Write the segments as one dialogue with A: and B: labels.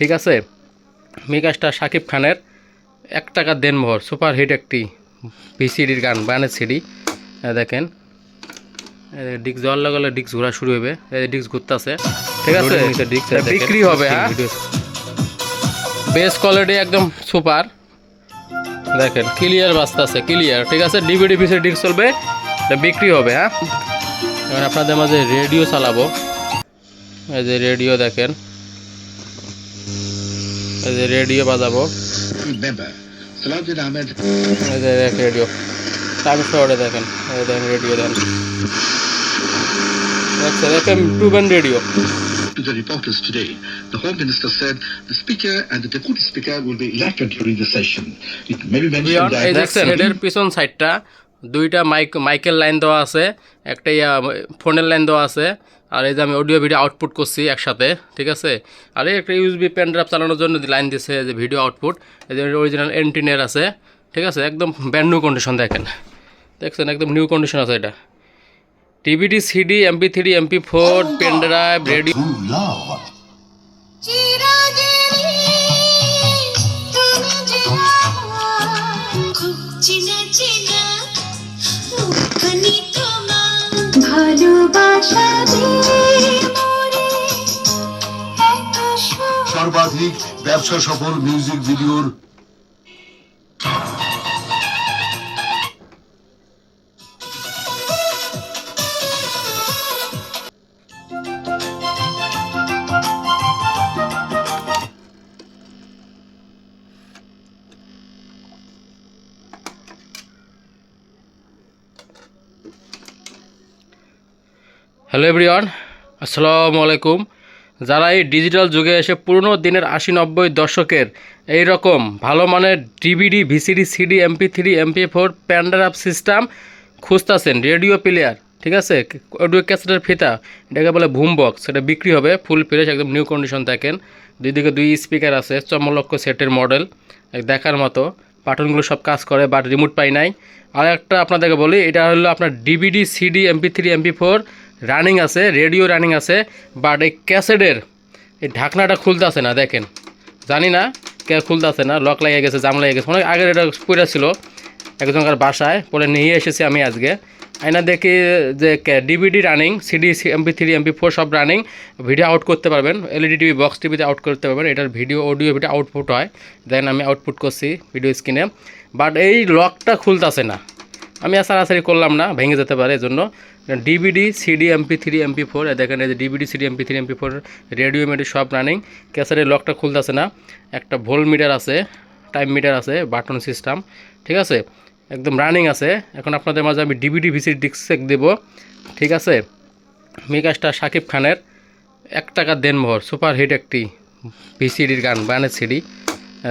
A: ঠিক আছে? মেগাস্টার শাকিব খানের এক টাকা দেনমোহর সুপার হিট একটি ভিসিডির গান বানের সিডি। দেখেন ডিক্স জল লাগালে ডিক্স ঘোরা শুরু হবে ডিক্স ঘুরতেছে ঠিক আছে। বিক্রি হবে হ্যাঁ? বেস কোয়ালিটি একদম সুপার। দেখেন ক্লিয়ার বাস্তা আছে ক্লিয়ার। ঠিক আছে ডিভিডি পিসে ডিস্ক চলবে বিক্রি হবে হ্যাঁ? এবার আপনাদের মাঝে রেডিও চালাবো। এই যে রেডিও দেখেন যে রেডিও বাজাবো
B: member. Salahuddin Ahmed
A: এই যে দেখ রেডিও টাইম শহরে দেখেন এই দেখেন রেডিও দেখেন দেখছেন F M two band radio
B: to the reporters today. The Home Minister said the Speaker and the Deputy Speaker will be elected during the session. It may be mentioned
A: এই
B: that
A: দুইটা mic মাইকের line দেওয়া আছে একটা ইয়া ফোনের line দেওয়া আছে আর এই যে আমি অডিও ভিডিও আউটপুট করছি একসাথে ঠিক আছে? আর এই একটা ইউএসবি পেন ড্রাইভ চালানোর জন্য লাইন দিছে যে ভিডিও আউটপুট এই যে অরিজিনাল এন্টিনের আছে ঠিক আছে? একদম ব্যান্ড নিউ কন্ডিশন দেখেন। দেখছেন? একদম নিউ কন্ডিশন আছে এটা।
C: DVD CD MP three MP four pen drive radio
D: সর্বাধিক ব্যবসা সফল মিউজিক ভিডিওর
A: হ্যালো এভরিওয়ান আসসালামু আলাইকুম যারা এই ডিজিটাল যুগে এসে পুরনো দিনের আশি নব্বই দশকের এই রকম ভালো মানের DVD, VCD, CD, MP three, MP four প্যান্ডার system খুঁজতেছেন রেডিও প্লেয়ার, ঠিক আছে? অডিও ক্যাসেটের ফিতা, এটাকে বলে ভুম বক্স সেটা বিক্রি হবে ফুল ফ্রেশ একদম নিউ কন্ডিশন থাকেন দুই দিকে দুই স্পিকার আছে, চমলক্ষ সেটের মডেল দেখার মতো। বাটনগুলো সব কাজ করে বাট রিমোট পাই নাই। আর একটা আপনাদেরকে বলি, এটা হলো আপনার DVD, CD, MP three, MP four running আছে রেডিও রানিং আছে বাট এই ক্যাসেটের এই ঢাকনাটা খুলতেছে না, দেখেন। জানি না কে খুলতেছে না লক লাগিয়ে গেছে, জাম লাগিয়ে গেছে। অনেক আগের এটা পড়ে ছিল, একজনকার বাসায় পরে নিয়ে এসেছি আমি আজকে। আইনা দেখি যে DVD running CD MP three MP four সব রানিং ভিডিও আউট করতে পারবেন। এলইডি টিভি বক্স টিভিতে আউট করতে পারবেন। এটার ভিডিও অডিও ভিডিও আউটপুট হয়। দেন আমি আউটপুট করছি ভিডিও স্ক্রিনে বাট এই লকটা খুলতেছে না। আমি আর সারাসারি করলাম না, ভেঙে যেতে পারে, এজন্য। DVD CD MP three MP four দেখেন এই যে DVD CD MP three MP four radio মেডি সব রানিং ক্যাসেটের লকটা খুলতেছে না, একটা ভোল মিটার আছে, টাইম মিটার আছে, বাটন সিস্টেম, ঠিক আছে? একদম রানিং আছে। এখন আপনাদের মাঝে আমি ডিভিডি ভিসিডি ডিস্ক দেবো, ঠিক আছে? মেগাস্টার শাকিব খানের, এক টাকা দেনমোহর সুপার হিট একটি ভিসিডির গান বানের সিডি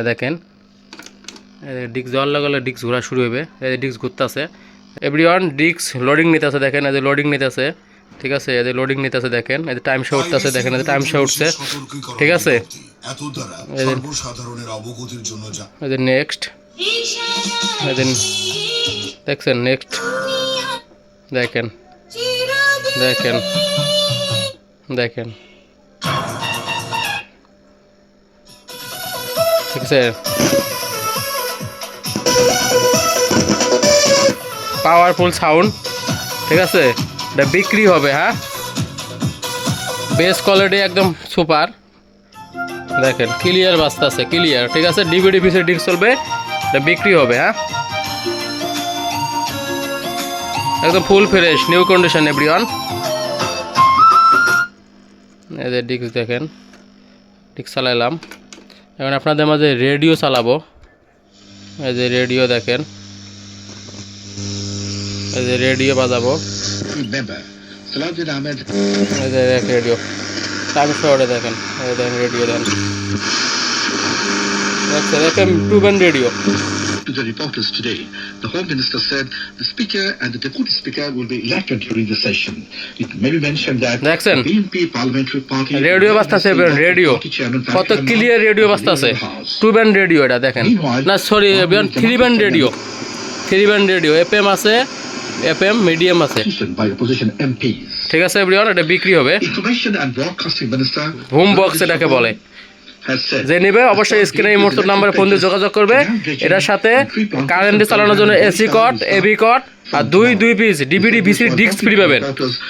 A: দেখেন। ডিক্স জল লাগালে ডিক্স ঘোরা শুরু হবে ডিক্স ঘুরতেছে। এভরি ওয়ান ডিক্স লোডিং নিতেছে দেখেন যে লোডিং নিতেছে ঠিক আছে যে লোডিং নিতেছে দেখেন যে টাইম শো উঠতেছে দেখেন যে টাইম শো উঠছে ঠিক আছে?
D: এত দ্বারা
A: এই যে-
D: সর্বসাধারণের অবগতির জন্য যা
A: এই যে নেক্সট যে দেখছেন নেক্সট দেখেন দেখেন দেখেন ঠিক আছে? পাওয়ারফুল সাউন্ড ঠিক আছে? এটা বিক্রি হবে হ্যাঁ? বেস কোয়ালিটি একদম সুপার দেখেন ক্লিয়ার বাস্তা আছে ক্লিয়ার ঠিক আছে? ডিভিডি পিসে ডিস্ক চলবে, এটা বিক্রি হবে হ্যাঁ? একদম full fresh new condition everyone যে ডিস্ক দেখেন ডিস্ক চালাইলাম। এখন আপনাদের মাঝে রেডিও চালাবো। এই যে রেডিও দেখেন। যে রেডিও বাজাবো দেখ রেডিও টাইম শহরে দেখেন এই দেখেন রেডিও দেখেন দেখছেন F M two radio
B: to the reporters today. The Home Minister said the Speaker and the Deputy Speaker will be elected during the session. It may be mentioned that
A: দেখছেন?
B: the BNP Parliamentary Party
A: radio বাজতেছে radio কত clear radio বাজতেছে two band radio এটা দেখেন না sorry three band radio three band radio F M আছে F M medium আছে. ঠিক আছে এভরিওয়ান এটা বিক্রি হবে। হোম বক্স এটাকে বলে। যে নেবে অবশ্যই স্ক্রিনে এই মুহূর্তের নাম্বারে ফোন দিয়ে যোগাযোগ করবে। এটার সাথে কারেন্টে চালানোর জন্য এসি কট এবি কট আর দুই দুই piece DVD VC disc free পাবেন।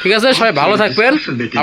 A: ঠিক আছে সবাই ভালো থাকবেন।